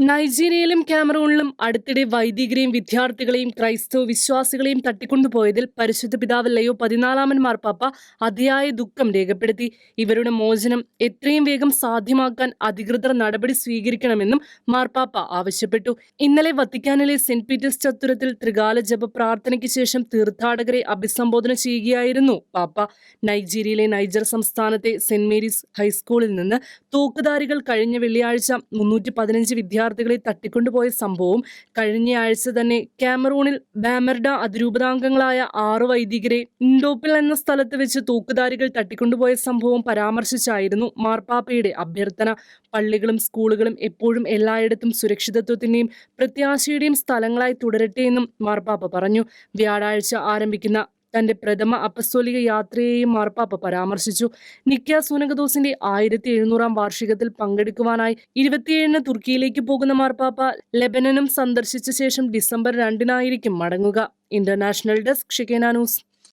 നൈജീരിയയിലും ക്യാമറൂണിലും അടുത്തിടെ വൈദികരെയും വിദ്യാർത്ഥികളെയും ക്രൈസ്തവ വിശ്വാസികളെയും തട്ടിക്കൊണ്ടുപോയതിൽ പരിശുദ്ധ പിതാവ് ലയോ പതിനാലാമൻ മാർപ്പാപ്പ അതിയായ ദുഃഖം രേഖപ്പെടുത്തി. ഇവരുടെ മോചനം എത്രയും വേഗം സാധ്യമാക്കാൻ അധികൃതർ നടപടി സ്വീകരിക്കണമെന്നും മാർപ്പാപ്പ ആവശ്യപ്പെട്ടു. ഇന്നലെ വത്തിക്കാനിലെ സെന്റ് പീറ്റേഴ്സ് ചത്തുരത്തിൽ ത്രികാല ജപ പ്രാർത്ഥനയ്ക്ക് ശേഷം തീർത്ഥാടകരെ അഭിസംബോധന ചെയ്യുകയായിരുന്നു പാപ്പ. നൈജീരിയയിലെ നൈജർ സംസ്ഥാനത്തെ സെന്റ് മേരീസ് ഹൈസ്കൂളിൽ നിന്ന് തോക്കുധാരികൾ കഴിഞ്ഞ വെള്ളിയാഴ്ച മുന്നൂറ്റി പതിനഞ്ച് വിദ്യാർത്ഥികളെ തട്ടിക്കൊണ്ടുപോയ സംഭവം കഴിഞ്ഞയാഴ്ച തന്നെ കാമറൂണിൽ ബാമർഡ അതിരൂപതാംഗങ്ങളായ ആറ് വൈദികരെ ഇൻഡോപ്പിൽ എന്ന സ്ഥലത്ത് വെച്ച് തൂക്കുധാരികൾ തട്ടിക്കൊണ്ടുപോയ സംഭവം പരാമർശിച്ചായിരുന്നു മാർപ്പാപ്പയുടെ അഭ്യർത്ഥന. പള്ളികളും സ്കൂളുകളും എപ്പോഴും എല്ലായിടത്തും സുരക്ഷിതത്വത്തിന്റെയും പ്രത്യാശയുടെയും സ്ഥലങ്ങളായി തുടരട്ടെ എന്നും മാർപ്പാപ്പ പറഞ്ഞു. വ്യാഴാഴ്ച ആരംഭിക്കുന്ന തന്റെ പ്രഥമ അപ്പസ്തോലിക യാത്രയെയും മാർപ്പാപ്പ പരാമർശിച്ചു. നിക്ക സുനകദോസിന്റെ ആയിരത്തി എഴുന്നൂറാം വാർഷികത്തിൽ പങ്കെടുക്കുവാനായി ഇരുപത്തിയേഴിന് തുർക്കിയിലേക്ക് പോകുന്ന മാർപ്പാപ്പ ലെബനനും സന്ദർശിച്ച ശേഷം ഡിസംബർ രണ്ടിനായിരിക്കും മടങ്ങുക. ഇന്റർനാഷണൽ ഡെസ്ക് ഷിക്കേന ന്യൂസ്.